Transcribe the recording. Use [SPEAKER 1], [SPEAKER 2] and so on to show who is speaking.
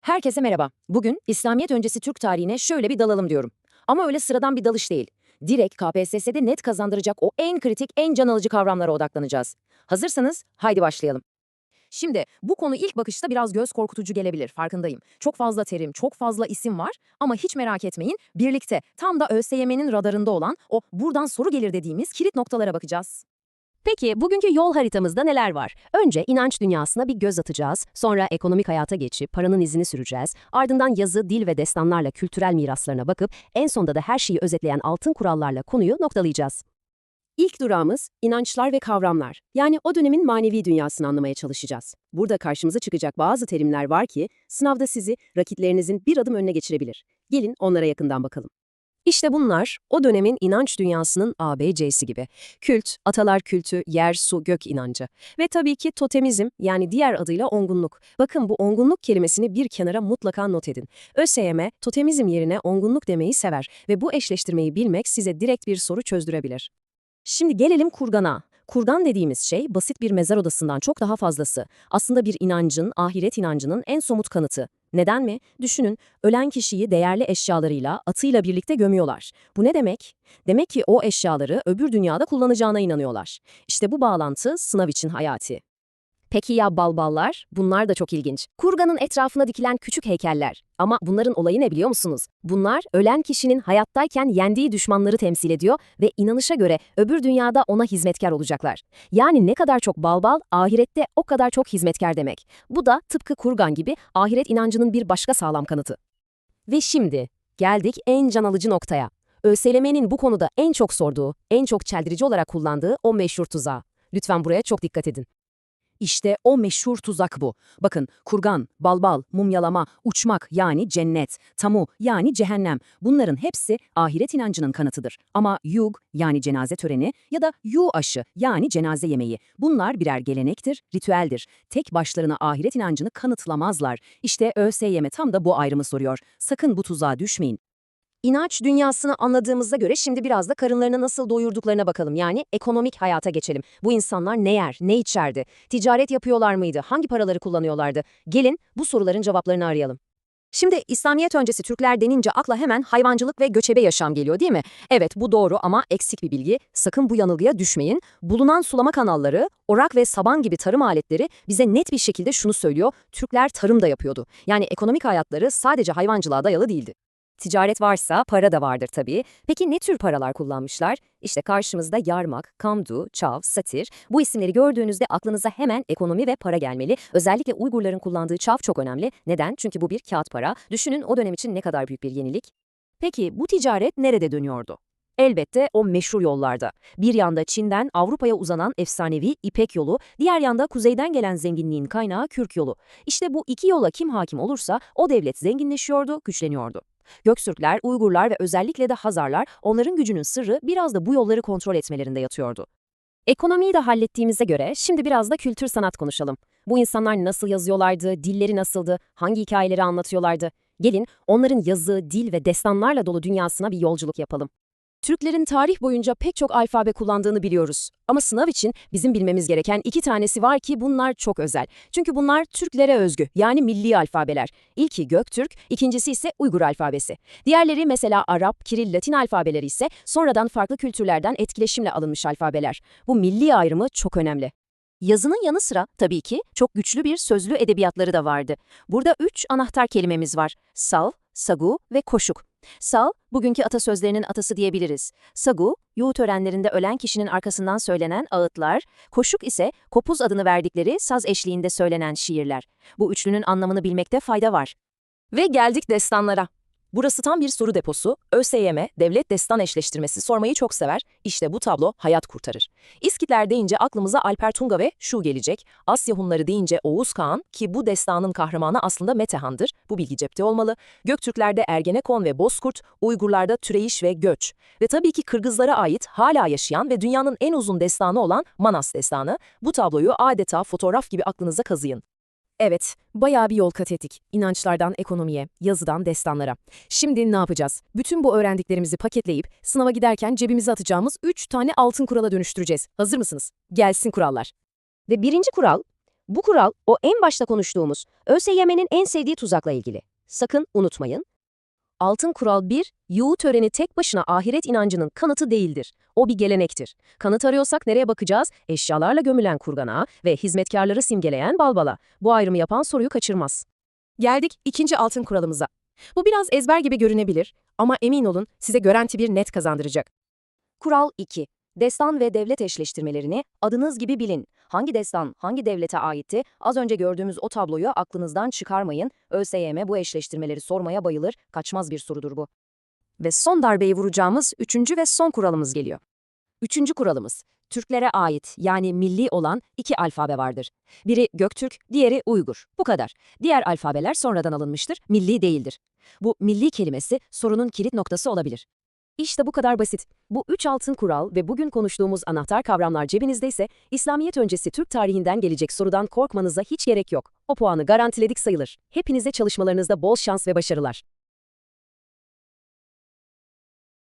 [SPEAKER 1] Herkese merhaba. Bugün İslamiyet öncesi Türk tarihine şöyle bir dalalım diyorum. Ama öyle sıradan bir dalış değil. Direkt KPSS'de net kazandıracak o en kritik, en can alıcı kavramlara odaklanacağız. Hazırsanız haydi başlayalım. Şimdi bu konu ilk bakışta biraz göz korkutucu gelebilir, farkındayım. Çok fazla terim, çok fazla isim var ama hiç merak etmeyin, birlikte tam da ÖSYM'nin radarında olan o buradan soru gelir dediğimiz kilit noktalara bakacağız.
[SPEAKER 2] Peki bugünkü yol haritamızda neler var? Önce inanç dünyasına bir göz atacağız, sonra ekonomik hayata geçip paranın izini süreceğiz, ardından yazı, dil ve destanlarla kültürel miraslarına bakıp en sonda da her şeyi özetleyen altın kurallarla konuyu noktalayacağız. İlk durağımız inançlar ve kavramlar. Yani o dönemin manevi dünyasını anlamaya çalışacağız. Burada karşımıza çıkacak bazı terimler var ki sınavda sizi rakitlerinizin bir adım önüne geçirebilir. Gelin onlara yakından bakalım. İşte bunlar o dönemin inanç dünyasının ABC'si gibi. Kült, atalar kültü, yer, su, gök inancı. Ve tabii ki totemizm yani diğer adıyla ongunluk. Bakın bu ongunluk kelimesini bir kenara mutlaka not edin. ÖSYM totemizm yerine ongunluk demeyi sever ve bu eşleştirmeyi bilmek size direkt bir soru çözdürebilir. Şimdi gelelim kurgana. Kurgan dediğimiz şey basit bir mezar odasından çok daha fazlası. Aslında bir inancın, ahiret inancının en somut kanıtı. Neden mi? Düşünün, ölen kişiyi değerli eşyalarıyla, atıyla birlikte gömüyorlar. Bu ne demek? Demek ki o eşyaları öbür dünyada kullanacağına inanıyorlar. İşte bu bağlantı sınav için hayati. Peki ya balballar? Bunlar da çok ilginç. Kurganın etrafına dikilen küçük heykeller. Ama bunların olayı ne biliyor musunuz? Bunlar ölen kişinin hayattayken yendiği düşmanları temsil ediyor ve inanışa göre öbür dünyada ona hizmetkar olacaklar. Yani ne kadar çok balbal, ahirette o kadar çok hizmetkar demek. Bu da tıpkı kurgan gibi ahiret inancının bir başka sağlam kanıtı. Ve şimdi geldik en can alıcı noktaya. ÖSYM'nin bu konuda en çok sorduğu, en çok çeldirici olarak kullandığı o meşhur tuzağı. Lütfen buraya çok dikkat edin.
[SPEAKER 1] İşte o meşhur tuzak bu. Bakın kurgan, balbal, mumyalama, uçmak yani cennet, tamu yani cehennem bunların hepsi ahiret inancının kanıtıdır. Ama yug yani cenaze töreni ya da yu aşı yani cenaze yemeği bunlar birer gelenektir, ritüeldir. Tek başlarına ahiret inancını kanıtlamazlar. İşte ÖSYM tam da bu ayrımı soruyor. Sakın bu tuzağa düşmeyin.
[SPEAKER 2] İnanç dünyasını anladığımızda göre şimdi biraz da karınlarını nasıl doyurduklarına bakalım. Yani ekonomik hayata geçelim. Bu insanlar ne yer, ne içerdi? Ticaret yapıyorlar mıydı? Hangi paraları kullanıyorlardı? Gelin bu soruların cevaplarını arayalım. Şimdi İslamiyet öncesi Türkler denince akla hemen hayvancılık ve göçebe yaşam geliyor değil mi? Evet bu doğru ama eksik bir bilgi. Sakın bu yanılgıya düşmeyin. Bulunan sulama kanalları, orak ve saban gibi tarım aletleri bize net bir şekilde şunu söylüyor. Türkler tarım da yapıyordu. Yani ekonomik hayatları sadece hayvancılığa dayalı değildi. Ticaret varsa para da vardır tabii. Peki ne tür paralar kullanmışlar? İşte karşımızda yarmak, kamdu, çav, satir. Bu isimleri gördüğünüzde aklınıza hemen ekonomi ve para gelmeli. Özellikle Uygurların kullandığı çav çok önemli. Neden? Çünkü bu bir kağıt para. Düşünün o dönem için ne kadar büyük bir yenilik. Peki bu ticaret nerede dönüyordu? Elbette o meşhur yollarda. Bir yanda Çin'den Avrupa'ya uzanan efsanevi İpek yolu, diğer yanda kuzeyden gelen zenginliğin kaynağı Kürk yolu. İşte bu iki yola kim hakim olursa o devlet zenginleşiyordu, güçleniyordu. Göktürkler, Uygurlar ve özellikle de Hazarlar onların gücünün sırrı biraz da bu yolları kontrol etmelerinde yatıyordu. Ekonomiyi de hallettiğimize göre şimdi biraz da kültür sanat konuşalım. Bu insanlar nasıl yazıyorlardı, dilleri nasıldı, hangi hikayeleri anlatıyorlardı? Gelin onların yazı, dil ve destanlarla dolu dünyasına bir yolculuk yapalım. Türklerin tarih boyunca pek çok alfabe kullandığını biliyoruz. Ama sınav için bizim bilmemiz gereken iki tanesi var ki bunlar çok özel. Çünkü bunlar Türklere özgü yani milli alfabeler. İlki Göktürk, ikincisi ise Uygur alfabesi. Diğerleri mesela Arap, Kiril, Latin alfabeleri ise sonradan farklı kültürlerden etkileşimle alınmış alfabeler. Bu milli ayrımı çok önemli. Yazının yanı sıra tabii ki çok güçlü bir sözlü edebiyatları da vardı. Burada üç anahtar kelimemiz var. Sav, sagu ve koşuk. Sav, bugünkü atasözlerinin atası diyebiliriz. Sagu, yuğu törenlerinde ölen kişinin arkasından söylenen ağıtlar, koşuk ise kopuz adını verdikleri saz eşliğinde söylenen şiirler. Bu üçlünün anlamını bilmekte fayda var. Ve geldik destanlara. Burası tam bir soru deposu. ÖSYM, devlet destan eşleştirmesi sormayı çok sever. İşte bu tablo hayat kurtarır. İskitler deyince aklımıza Alper Tunga ve Şu gelecek. Asya Hunları deyince Oğuz Kağan ki bu destanın kahramanı aslında Metehan'dır. Bu bilgi cepte olmalı. Göktürklerde Ergenekon ve Bozkurt, Uygurlarda Türeyiş ve Göç. Ve tabii ki Kırgızlara ait hala yaşayan ve dünyanın en uzun destanı olan Manas destanı. Bu tabloyu adeta fotoğraf gibi aklınıza kazıyın. Evet, bayağı bir yol kat ettik. İnançlardan ekonomiye, yazıdan destanlara. Şimdi ne yapacağız? Bütün bu öğrendiklerimizi paketleyip sınava giderken cebimize atacağımız 3 tane altın kurala dönüştüreceğiz. Hazır mısınız? Gelsin kurallar. Ve birinci kural, Bu kural o en başta konuştuğumuz ÖSYM'nin en sevdiği tuzakla ilgili. Sakın unutmayın. Altın kural 1, yuğu töreni tek başına ahiret inancının kanıtı değildir. O bir gelenektir. Kanıt arıyorsak nereye bakacağız? Eşyalarla gömülen kurgana ve hizmetkarları simgeleyen balbala. Bu ayrımı yapan soruyu kaçırmaz.
[SPEAKER 3] Geldik ikinci altın kuralımıza. Bu biraz ezber gibi görünebilir ama emin olun size garanti bir net kazandıracak.
[SPEAKER 1] Kural 2. Destan ve devlet eşleştirmelerini adınız gibi bilin. Hangi destan, hangi devlete aitti? Az önce gördüğümüz o tabloyu aklınızdan çıkarmayın. ÖSYM bu eşleştirmeleri sormaya bayılır. Kaçmaz bir sorudur bu. Ve son darbeyi vuracağımız üçüncü ve son kuralımız geliyor. Üçüncü kuralımız. Türklere ait yani milli olan iki alfabe vardır. Biri Göktürk, diğeri Uygur. Bu kadar. Diğer alfabeler sonradan alınmıştır, milli değildir. Bu milli kelimesi sorunun kilit noktası olabilir. İşte bu kadar basit. Bu üç altın kural ve bugün konuştuğumuz anahtar kavramlar cebinizdeyse İslamiyet öncesi Türk tarihinden gelecek sorudan korkmanıza hiç gerek yok. O puanı garantiledik sayılır. Hepinize çalışmalarınızda bol şans ve başarılar.